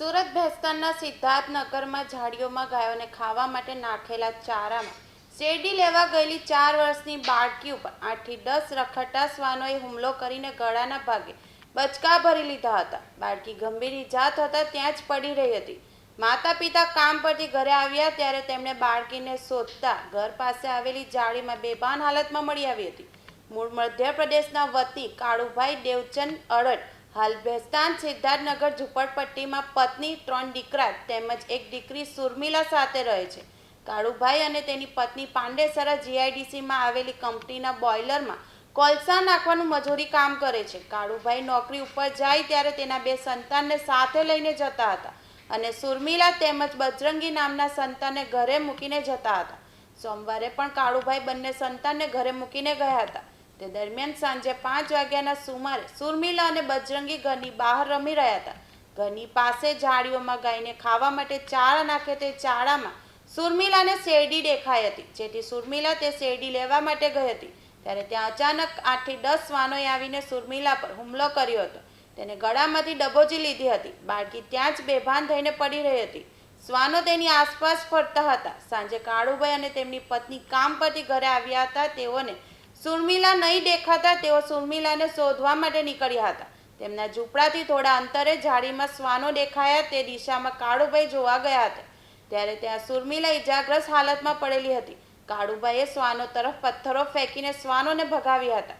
સુરત ભેસ્તાનના સિદ્ધાર્થનગરમાં ઝાડીઓમાં ગાયોને ખાવા માટે નાખેલા ચારામાં શેરડી લેવા ગયેલી ચાર વર્ષની બાળકી ઉપર આઠથી દસ રખડતા શ્વાનોએ હુમલો કરીને ગળાના ભાગે બચકા ભરી લીધા હતા. બાળકી ગંભીર ઇજા થતાં ત્યાં જ પડી રહી હતી. માતા પિતા કામ પરથી ઘરે આવ્યા ત્યારે તેમણે બાળકીને શોધતા ઘર પાસે આવેલી જાળીમાં બેભાન હાલતમાં મળી આવી હતી. મૂળ મધ્યપ્રદેશના વતી કાળુભાઈ દેવચંદ અડટ હાલ ભેસ્તાન સિદ્ધાર્થનગર ઝુંપડપટ્ટીમાં પત્ની ત્રણ દીકરા તેમજ એક દીકરી સુરમિલા સાથે રહે છે. કાળુભાઈ અને તેની પત્ની પાંડેસરા જીઆઈડીસીમાં આવેલી કંપનીના બોઇલરમાં કોલસા નાખવાનું મજૂરી કામ કરે છે. કાળુભાઈ નોકરી ઉપર જાય ત્યારે તેના બે સંતાનને સાથે લઈને જતા હતા અને સુરમિલા તેમજ બજરંગી નામના સંતાનને ઘરે મૂકીને જતા હતા. સોમવારે પણ કાળુભાઈ બંને સંતાનને ઘરે મૂકીને ગયા હતા. તે દરમિયાન સાંજે પાંચ વાગ્યાના સુમારે સુરમીલા અને બજરંગી ઘરની બહાર રમી રહ્યા હતા. ઘરની પાસે ઝાડીઓમાં ગાયને ખાવા માટે ચારા નાખે તે ચારામાં સુરમીલાને શેરડી દેખાઈ હતી. જેથી સુરમીલા તે શેરડી લેવા માટે ગઈ હતી. ત્યારે ત્યાં અચાનક આઠથી દસ વાનોએ આવીને સુરમીલા પર હુમલો કર્યો હતો. તેને ગળામાંથી ડબોજી લીધી હતી. બાળકી ત્યાં જ બેભાન થઈને પડી રહી હતી. શ્વાનો તેની આસપાસ ફરતા હતા. સાંજે કાળુભાઈ અને તેમની પત્ની કામ પરથી ઘરે આવ્યા હતા. તેઓને સુરમીલા નહીં દેખાતા, તેઓ સુર્મિલાને શોધવા માટે નીકળ્યા હતા. તેમના ઝૂંપડાથી થોડા અંતરે ઝાડીમાં શ્વાનો દેખાયા, તે દિશામાં કાળુભાઈ જોવા ગયા હતા. ત્યારે ત્યાં સુર્મિલા ઈજાગ્રસ્ત હાલતમાં પડેલી હતી. કાળુભાઈએ શ્વાનો તરફ પથ્થરો ફેંકીને શ્વાનોને ભગાવ્યા હતા.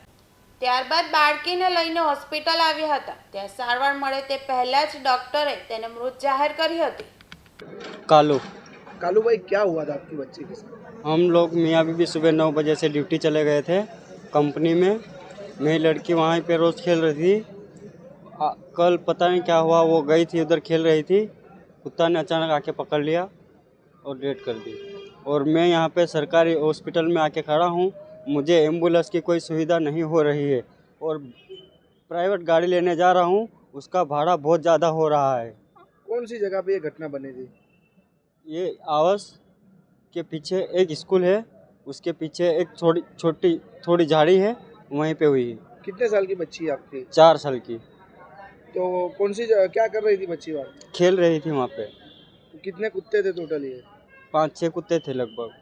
ત્યારબાદ બાળકીને લઈને હોસ્પિટલ આવ્યા હતા. ત્યાં સારવાર મળે તે પહેલા જ ડોક્ટરે તેને મૃત જાહેર કરી હતી. कालू कालू भाई क्या हुआ था आपकी बच्चे के साथ? हम लोग मियाँ बीबी सुबह नौ बजे से ड्यूटी चले गए थे कंपनी में। मेरी लड़की वहाँ पे रोज़ खेल रही थी। आ, कल पता नहीं क्या हुआ वो गई थी उधर खेल रही थी। कुत्ता ने अचानक आके पकड़ लिया और डेट कर दी। और मैं यहाँ पे सरकारी हॉस्पिटल में आके खड़ा हूँ। मुझे एंबुलेंस की कोई सुविधा नहीं हो रही है और प्राइवेट गाड़ी लेने जा रहा हूँ उसका भाड़ा बहुत ज़्यादा हो रहा है। कौन सी जगह पे ये घटना बनी थी? ये आवास के पीछे एक स्कूल है उसके पीछे एक छोटी छोटी थोड़ी झाड़ी है वहीं पे हुई है। कितने साल की बच्ची है आपकी? चार साल की। तो कौन सी क्या कर रही थी बच्ची वहाँ? खेल रही थी वहाँ पे। कितने कुत्ते थे टोटल ये? पाँच छः कुत्ते थे लगभग।